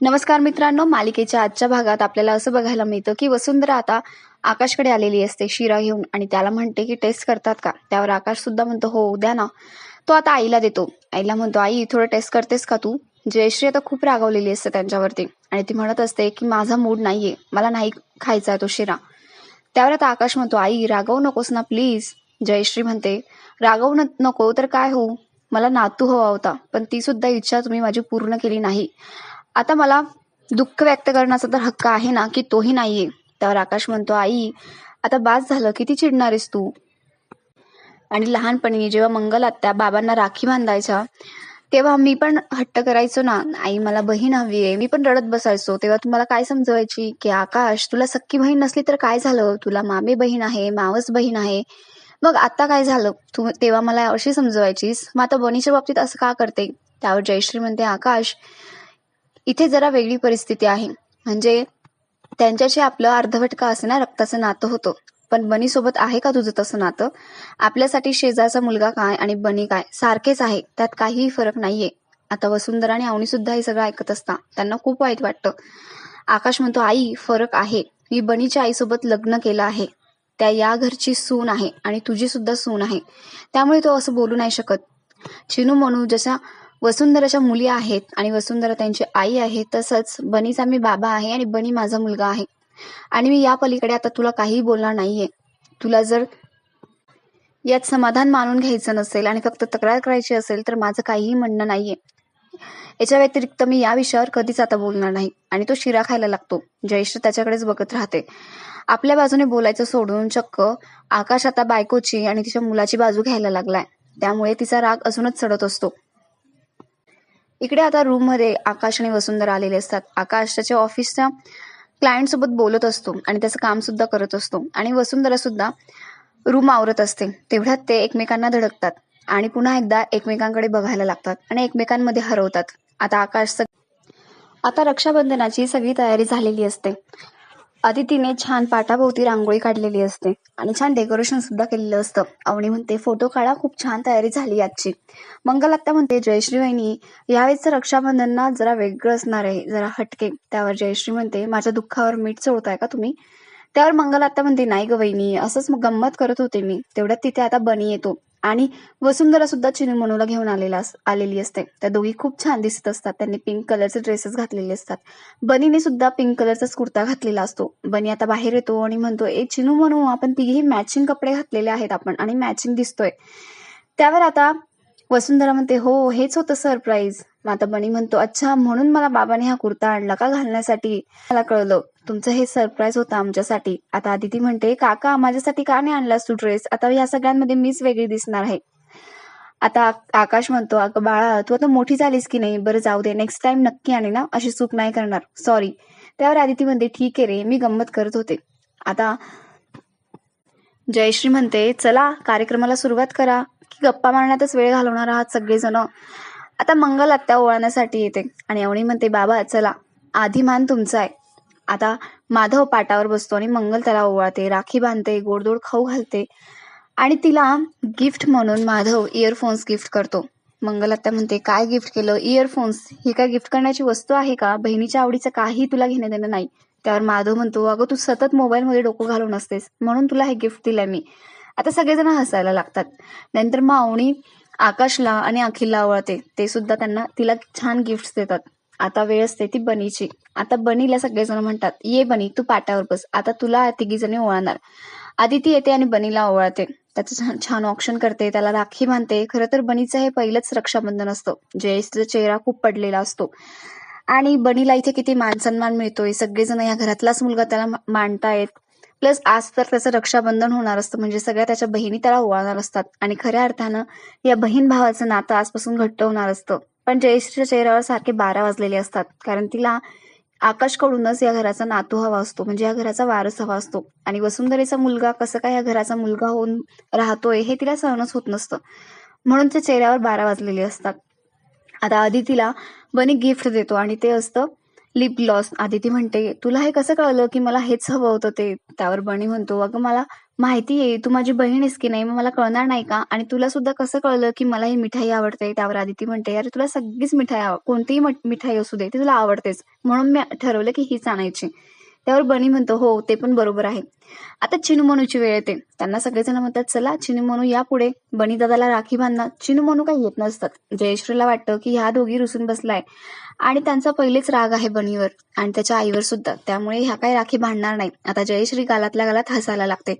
नमस्कार मित्रांनो मालिकेच्या आजच्या भागात आपल्याला असं बघायला मिळतं की वसुंधरा आता आकाशकडे आलेली असते शिरा घेऊन आणि त्याला म्हणते की टेस्ट करतात का? त्यावर आकाश सुद्धा म्हणतो हो उद्या ना. तो आता आईला देतो. आईला म्हणतो आई थोडं टेस्ट करतेस का तू? जयश्री आता खूप रागवलेली असते त्यांच्यावरती आणि ती म्हणत असते की माझा मूड नाहीये. मला नाही खायचा आहे तो शिरा. त्यावर आता आकाश म्हणतो आई रागवू नकोस ना प्लीज जयश्री म्हणते रागवू नको तर काय होऊ? मला नातू हवा होता पण ती सुद्धा इच्छा तुम्ही माझी पूर्ण केली नाही. आता मला दुःख व्यक्त करण्याचा तर हक्क आहे ना की तोही नाहीये. त्यावर आकाश म्हणतो आई आता बास झालं किती चिडणार आहेस तू? आणि लहानपणी जेव्हा मंगल आत्या बाबांना राखी बांधायच्या तेव्हा मी पण हट्ट करायचो ना आई मला बहीण हवी आहे मी पण रडत बसायचो तेव्हा तुम्हाला काय समजवायची की आकाश तुला सख्खी बहीण नसली तर काय झालं? तुला मामे बहीण आहे मावस बहीण आहे. मग आता काय झालं? तू तेव्हा मला अशी समजवायचीस? मग आता बनीच्या बाबतीत असं का करते? त्यावर जयश्री म्हणते आकाश इथे जरा वेगळी परिस्थिती आहे. म्हणजे त्यांच्याशी आपलं अर्धवट का ना रक्ताचं नातं होतं. पण बनी सोबत आहे का तुझं तसं नातं? आपल्यासाठी शेजारचा मुलगा काय आणि बनी काय? सारखेच आहे. त्यात काहीही फरक नाहीये. आता वसुंधरा आणि अवनी सुद्धा हे सगळं ऐकत असता. त्यांना खूप वाईट वाटतं. आकाश म्हणतो आई फरक आहे. मी बनीच्या आईसोबत लग्न केलं आहे. त्या या घरची सून आहे आणि तुझी सुद्धा सून आहे. त्यामुळे तो असं बोलू नाही शकत. चिनू म्हणू जशा वसुंधराच्या मुली आहेत आणि वसुंधरा त्यांची आई आहे तसंच बनीचा मी बाबा आहे आणि बनी माझा मुलगा आहे. आणि मी या पलीकडे आता तुला काहीही बोलणार नाहीये. तुला जर यात समाधान मानून घ्यायचं नसेल आणि फक्त तक्रार करायची असेल तर माझं काहीही म्हणणं नाहीये. याच्या व्यतिरिक्त मी या विषयावर कधीच आता बोलणार नाही आणि तो शिरा खायला लागतो. जयश्री त्याच्याकडेच बघत राहते. आपल्या बाजूने बोलायचं सोडून चक्क आकाश आता बायकोची आणि तिच्या मुलाची बाजू घ्यायला लागलाय. त्यामुळे तिचा राग अजूनच चढत असतो. इकडे आता रूममध्ये आकाश आणि वसुंधरा आलेले असतात. आकाश त्याच्या ऑफिसच्या क्लायंट सोबत बोलत असतो आणि त्याचं काम सुद्धा करत असतो. आणि वसुंधरा सुद्धा रूम आवरत असते. तेवढ्यात ते एकमेकांना धडकतात आणि पुन्हा एकदा एकमेकांकडे बघायला लागतात आणि एकमेकांमध्ये हरवतात. आता आकाश आता रक्षाबंधनाची सगळी तयारी झालेली असते. अदितीने छान पाटाभोवती रांगोळी काढलेली असते आणि छान डेकोरेशन सुद्धा केलेलं असतं. अवनी म्हणते फोटो काढा खूप छान तयारी झाली आजची. मंगल आत्ता म्हणते जयश्री वहिनी यावेळेचं रक्षाबंधन ना जरा वेगळं असणार आहे जरा हटके. त्यावर जयश्री म्हणते माझ्या दुःखावर मीठ चोळताय का तुम्ही? त्यावर मंगल आत्ता म्हणते नाही ग वहिनी असंच गंमत करत होते मी. तेवढ्यात तिथे आता बनी येतो. आणि वसुंधरा सुद्धा चिनू मनूला घेऊन आलेला आलेली असते. त्या दोघी खूप छान दिसत असतात. त्यांनी पिंक कलरचे ड्रेसेस घातलेले असतात. बनीने सुद्धा पिंक कलरचाच कुर्ता घातलेला असतो. बनी आता बाहेर येतो आणि म्हणतो ए चिनू म्हणू आपण तिघेही मॅचिंग कपडे घातलेले आहेत आपण आणि मॅचिंग दिसतोय. त्यावर आता वसुंधरा म्हणते हो हेच होतं सरप्राईज मग आता बनी म्हणतो अच्छा म्हणून मला बाबाने हा कुर्ता आणला का घालण्यासाठी? मला कळलं. तुमचं हे सरप्राईज होतं आमच्यासाठी. आता अदिती म्हणते काका माझ्यासाठी का नाही आणलास तू ड्रेस आता या सगळ्यांमध्ये मीच वेगळी दिसणार आहे. आता आकाश म्हणतो अगं बाळा तू आता मोठी झालीस की नाही? बरं जाऊ दे. नेक्स्ट टाइम नक्की आणि ना अशी चूक नाही करणार. सॉरी त्यावर आदिती म्हणते ठीक आहे रे मी गंमत करत होते. आता जयश्री म्हणते चला कार्यक्रमाला सुरुवात करा. की गप्पा मारण्यातच वेळ घालवणार आहात सगळेजण. आता मंगल आत्या ओळण्यासाठी येते. आणि अवणी म्हणते बाबा चला. आधी मान तुमचा आहे. आता माधव पाटावर बसतो आणि मंगल त्याला ओवाळते राखी बांधते गोडदोड खाऊ घालते. आणि तिला गिफ्ट म्हणून माधव इयरफोन्स गिफ्ट करतो. मंगल आत्ता म्हणते काय गिफ्ट केलं? इयरफोन्स ही काय गिफ्ट करण्याची वस्तू आहे का? बहिणीच्या आवडीचं काही तुला घेणं देणं नाही. त्यावर माधव म्हणतो अगं तू सतत मोबाईलमध्ये डोकं घालून असतेस म्हणून तुला हे गिफ्ट दिलंय मी. आता सगळेजण हसायला लागतात. नंतर मग आकाशला आणि अखिलला आवडते ते सुद्धा त्यांना तिला छान गिफ्ट देतात. आता वेळ असते ती बनीची. आता बनीला सगळेजण म्हणतात ये बनी तू पाटावर बस. आता तुला तिघी जणी ओळणार. आदिती येते आणि बनीला ओवाळते. त्याचं छान ऑक्शन ऑप्शन करते. त्याला राखी बांधते. खरं तर बनीचं हे पहिलंच रक्षाबंधन असतं. जयेशचा चेहरा खूप पडलेला असतो. आणि बनीला इथे किती मान सन्मान मिळतोय. सगळेजण या घरातलाच मुलगा त्याला मांडतायत. प्लस आज तर त्याचं रक्षाबंधन होणार असतं. म्हणजे सगळ्या त्याच्या बहिणी त्याला ओवाळणार असतात. आणि खऱ्या अर्थानं या बहीण भावाचं नातं आजपासून घट्ट होणार असतं. पण जयश्रीच्या चेहऱ्यावर सारखे बारा वाजलेले असतात. कारण तिला आकाशकडूनच या घराचा नातू हवा असतो. म्हणजे या घराचा वारस हवा असतो. आणि वसुंधरेचा मुलगा कसं काय या घराचा मुलगा होऊन राहतोय हे तिला सहनच होत नसतं. म्हणून त्या चेहऱ्यावर बारा वाजलेले असतात. आता आदितीला बनी गिफ्ट देतो आणि ते असतं लिप ग्लॉस आदिती म्हणते तुला हे कसं कळलं की मला हेच हवं होतं ते? त्यावर बनी म्हणतो अगं मला माहिती आहे तू माझी बहीण आहेस की नाही? मग मला कळणार नाही का? आणि तुला सुद्धा कसं कळलं की मला ही मिठाई आवडते? त्यावर आदिती म्हणते अरे तुला सगळीच मिठाई आव कोणतीही मिठाई असू दे ती तुला आवडतेच. म्हणून मी ठरवलं की हीच आणायची. त्यावर बनी म्हणतो हो ते पण बरोबर आहे. आता चिनू मनूची वेळ येते. त्यांना सगळेजण म्हणतात चला चिनू मनू या पुढे. बनी दादाला राखी बांधणार. चिनू मनू काही येत नसतात. जयश्रीला वाटतं की ह्या दोघी रुसून बसलाय. आणि त्यांचा पहिलेच राग आहे बनीवर आणि त्याच्या आईवर सुद्धा. त्यामुळे ह्या काही राखी बांधणार नाही. आता जयश्री गालातल्या गालात हसायला लागते.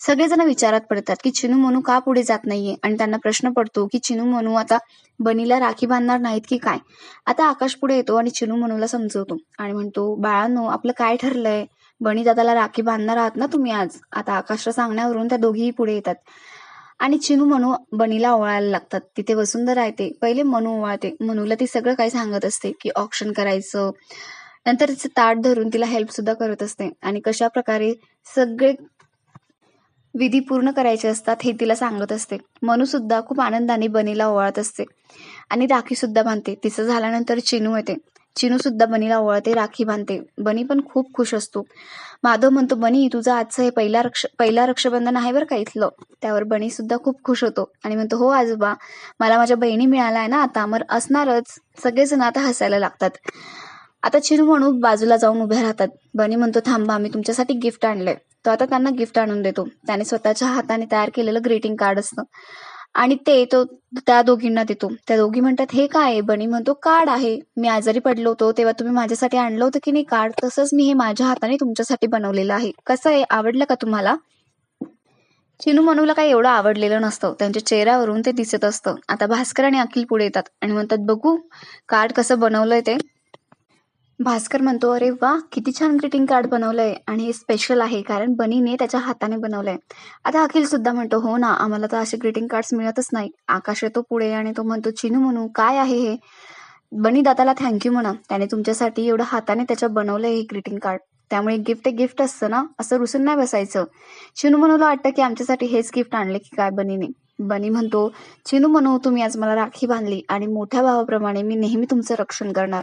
सगळेजण विचारात पडतात की चिनू मनू का पुढे जात नाहीये? आणि त्यांना प्रश्न पडतो की चिनू मनू आता बनीला राखी बांधणार नाहीत की काय? आता आकाश पुढे येतो आणि चिनू मनूला समजवतो आणि म्हणतो बाळांनो आपलं काय ठरलंय? बणी दादाला राखी बांधणार आहात ना तुम्ही आज? आता आकाश सांगण्यावरून त्या दोघीही पुढे येतात. आणि चिनू मनू बनीला ओवाळायला लागतात. तिथे वसुंधरा येते पहिले मनू ओवाळते. मनूला ती सगळं काही सांगत असते की ऑप्शन करायचं. नंतर तिचं ताट धरून तिला हेल्प सुद्धा करत असते. आणि कशा प्रकारे सगळे विधी पूर्ण करायचे असतात हे तिला सांगत असते. मनू सुद्धा खूप आनंदाने बनीला ओवाळत असते. आणि राखी सुद्धा बांधते. तिचं झाल्यानंतर चिनू येते. चिनू सुद्धा बनीला ओवाळते राखी बांधते. बनी पण खूप खुश असतो. माधव म्हणतो बनी तुझं आजचं हे पहिला रक्ष पहिला रक्षाबंधन आहे बरं का इथलं? त्यावर बनी सुद्धा खूप खुश होतो आणि म्हणतो हो आजोबा मला माझ्या बहिणी मिळाल्या आहे ना आता मग असणारच. सगळेजण आता हसायला लागतात. आता चिनू म्हणू बाजूला जाऊन उभ्या राहतात. बनी म्हणतो थांबा मी तुमच्यासाठी गिफ्ट आणलंय. तो आता त्यांना गिफ्ट आणून देतो. त्याने स्वतःच्या हाताने तयार केलेलं ग्रीटिंग कार्ड असतं. आणि ते तो त्या दोघींना देतो. त्या दोघी म्हणतात हे काय आहे बनी? म्हणतो कार्ड आहे. मी आजारी पडलो होतो तेव्हा तुम्ही माझ्यासाठी आणलं होतं की नाही कार्ड तसंच मी हे माझ्या हाताने तुमच्यासाठी बनवलेलं आहे. कसं आहे? आवडलं का तुम्हाला? चिनू मनूला काही एवढं आवडलेलं नसतं. त्यांच्या चेहऱ्यावरून ते दिसत असतं. आता भास्कर आणि अखिल पुढे येतात आणि म्हणतात बघू कार्ड कसं बनवलंय ते. भास्कर म्हणतो अरे वा किती छान ग्रीटिंग कार्ड बनवलंय. आणि हे स्पेशल आहे कारण बनीने त्याच्या हाताने बनवलंय. आता अखिल सुद्धा म्हणतो हो ना आम्हाला तर असे ग्रीटिंग कार्ड मिळतच नाही आकाश येतो पुढे आणि तो म्हणतो चिनू म्हणू काय आहे हे? बनी दादाला थँक्यू म्हणा. त्याने तुमच्यासाठी एवढं हाताने त्याच्या बनवलंय हे ग्रीटिंग कार्ड त्यामुळे गिफ्ट ते गिफ्ट असतं ना असं रुसून नाही बसायचं. चिनू मनूला वाटतं की आमच्यासाठी हेच गिफ्ट आणले की काय बनीने. बनी म्हणतो चिनू मनू तुम्ही आज मला राखी बांधली आणि मोठ्या भावाप्रमाणे मी नेहमी तुमचं रक्षण करणार.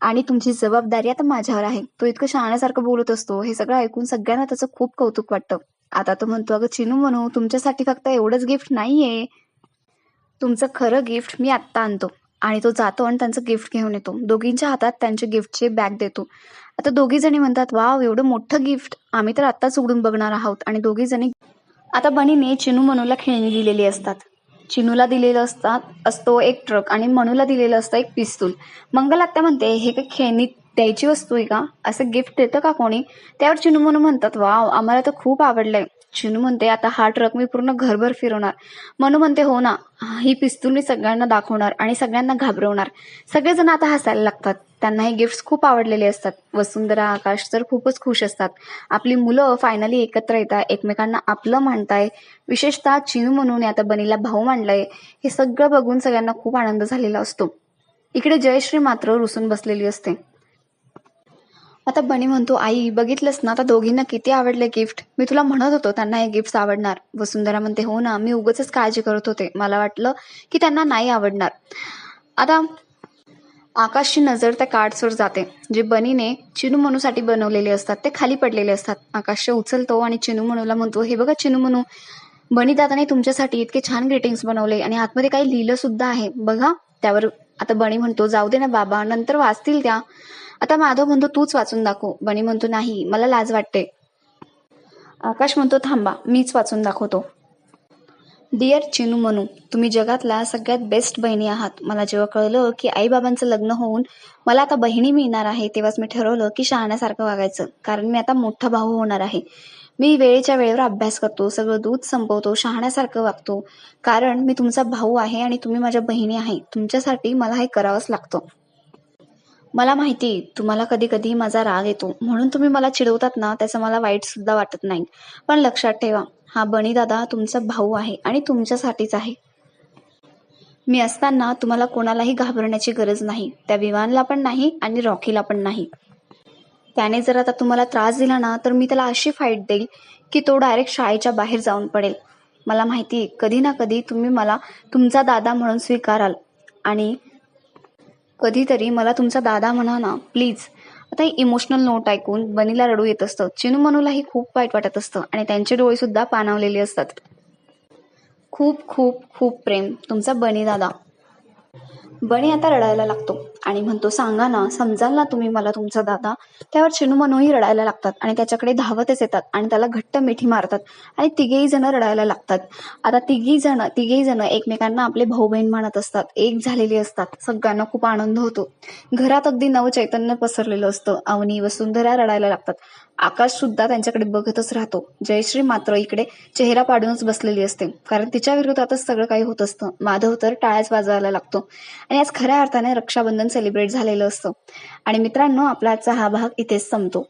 आणि तुमची जबाबदारी आता माझ्यावर आहे. तो इतकं शहाण्यासारखं बोलत असतो. हे सगळं ऐकून सगळ्यांना त्याचं खूप कौतुक वाटतं. आता तो म्हणतो अगं चिनू म्हणू तुमच्यासाठी फक्त एवढंच गिफ्ट नाहीये. तुमचं खरं गिफ्ट मी आत्ता आणतो. आणि तो जातो आणि त्यांचं गिफ्ट घेऊन येतो. दोघींच्या हातात त्यांचे गिफ्टचे बॅग देतो. आता दोघी जणी म्हणतात वाव एवढं मोठं गिफ्ट आम्ही तर आत्ताच उघडून बघणार आहोत. आणि दोघी जणी आता बनीने चिनू मनूला खेळणी दिलेली असतात. चिनूला दिलेलं असतात असतो एक ट्रक आणि मनूला दिलेलं असतं एक पिस्तूल मंगल आत्या म्हणते हे काही खेळणी द्यायची वस्तू आहे का? असं गिफ्ट देतं का कोणी? त्यावर चिनू मनू म्हणतात वाव आम्हाला तर खूप आवडलंय. चिनू म्हणते आता हा ट्रक मी पूर्ण घरभर फिरवणार. मनू म्हणते हो ना ही पिस्तूल मी सगळ्यांना दाखवणार आणि सगळ्यांना घाबरवणार. सगळेजण आता हसायला लागतात. त्यांना हे गिफ्ट्स खूप आवडलेले असतात. वसुंधरा आकाश तर खूपच खुश असतात. आपली मुलं फायनली एकत्र येतात. एकमेकांना आपलं मानताय. विशेषतः चिनू म्हणून आता बनीला भाऊ मांडलाय हे सगळं बघून सगळ्यांना खूप आनंद झालेला असतो. इकडे जयश्री मात्र रुसून बसलेली असते. आता बनी म्हणतो आई बघितलंस ना आता दोघींना किती आवडले गिफ्ट? मी तुला म्हणत होतो त्यांना हे गिफ्ट आवडणार. वसुंधरा म्हणते हो ना मी उगच काळजी करत होते. मला वाटलं की त्यांना नाही आवडणार. आता आकाशची नजर त्या कार्ड्सवर जाते जे बनीने चिनू मनूसाठी बनवलेले असतात. ते खाली पडलेले असतात. आकाश उचलतो आणि चिनू मनूला म्हणतो हे बघा चिनू मनू बनी दादाने तुमच्यासाठी इतके छान ग्रीटिंग्स बनवले आणि आतमध्ये काही लिहिलं सुद्धा आहे. बघा त्यावर आता बनी म्हणतो जाऊ दे ना बाबा नंतर वाचतील त्या. आता माधव म्हणतो तूच वाचून दाखव. बनी म्हणतो नाही मला लाज वाटते. आकाश म्हणतो थांबा मीच वाचून दाखवतो. डिअर चिनू मनू तुम्ही जगातल्या सगळ्यात बेस्ट बहिणी आहात. मला जेव्हा कळलं की आई बाबांचं लग्न होऊन मला आता बहिणी मिळणार आहे तेव्हाच मी ठरवलं की शहाण्यासारखं वागायचं कारण मी आता मोठा भाऊ होणार आहे. मी वेळेच्या वेळेवर अभ्यास करतो सगळं दूध संपवतो शहाण्यासारखं वागतो कारण मी तुमचा भाऊ आहे आणि तुम्ही माझ्या बहिणी आहे. तुमच्यासाठी मला हे करावंच लागतं. मला माहिती तुम्हाला कधी कधी माझा राग येतो. म्हणून तुम्ही मला चिडवतात ना त्याचं मला वाईट सुद्धा वाटत नाही. पण लक्षात ठेवा हा बनी दादा तुमचा भाऊ आहे आणि तुमच्यासाठीच आहे. मी असताना तुम्हाला कोणालाही घाबरण्याची गरज नाही. त्या विमानला पण नाही आणि रॉकीला पण नाही. त्याने जर आता तुम्हाला त्रास दिला ना तर मी त्याला अशी फाईट देईल की तो डायरेक्ट शाळेच्या बाहेर जाऊन पडेल. मला माहिती आहे कधी ना कधी तुम्ही मला तुमचा दादा म्हणून स्वीकाराल आणि कधीतरी मला तुमचा दादा म्हणा ना प्लीज आता इमोशनल नोट ऐकून बनीला रडू येत असतं. चिनू मनूलाही खूप वाईट वाटत असतं आणि त्यांचे डोळे सुद्धा पाणावलेले असतात. खूप खूप खूप प्रेम. तुमचा बनी दादा. बनी आता रडायला लागतो. आणि म्हणतो सांगा ना समजाल ना तुम्ही मला तुमचा दादा? त्यावर चिनू मनूही रडायला लागतात आणि त्याच्याकडे धावतच येतात आणि त्याला घट्ट मिठी मारतात आणि तिघेही जण रडायला लागतात. आता तिघी जण तिघेही जण एकमेकांना आपले भाऊ बहीण मानत असतात. एक झालेली असतात. सगळ्यांना खूप आनंद होतो. घरात अगदी नव चैतन्य पसरलेलं असतं. अवनी वसुंधरा रडायला लागतात. आकाश सुद्धा त्यांच्याकडे बघतच राहतो. जयश्री मात्र इकडे चेहरा पाडूनच बसलेली असते. कारण तिच्या विरोधातच सगळं काही होत असतं. माधव तर टाळ्याच वाजवायला लागतो. आणि आज खऱ्या अर्थाने रक्षाबंधन सेलिब्रेट झालेलं असतं. आणि मित्रांनो आपला आजचा हा भाग इथेच संपतो.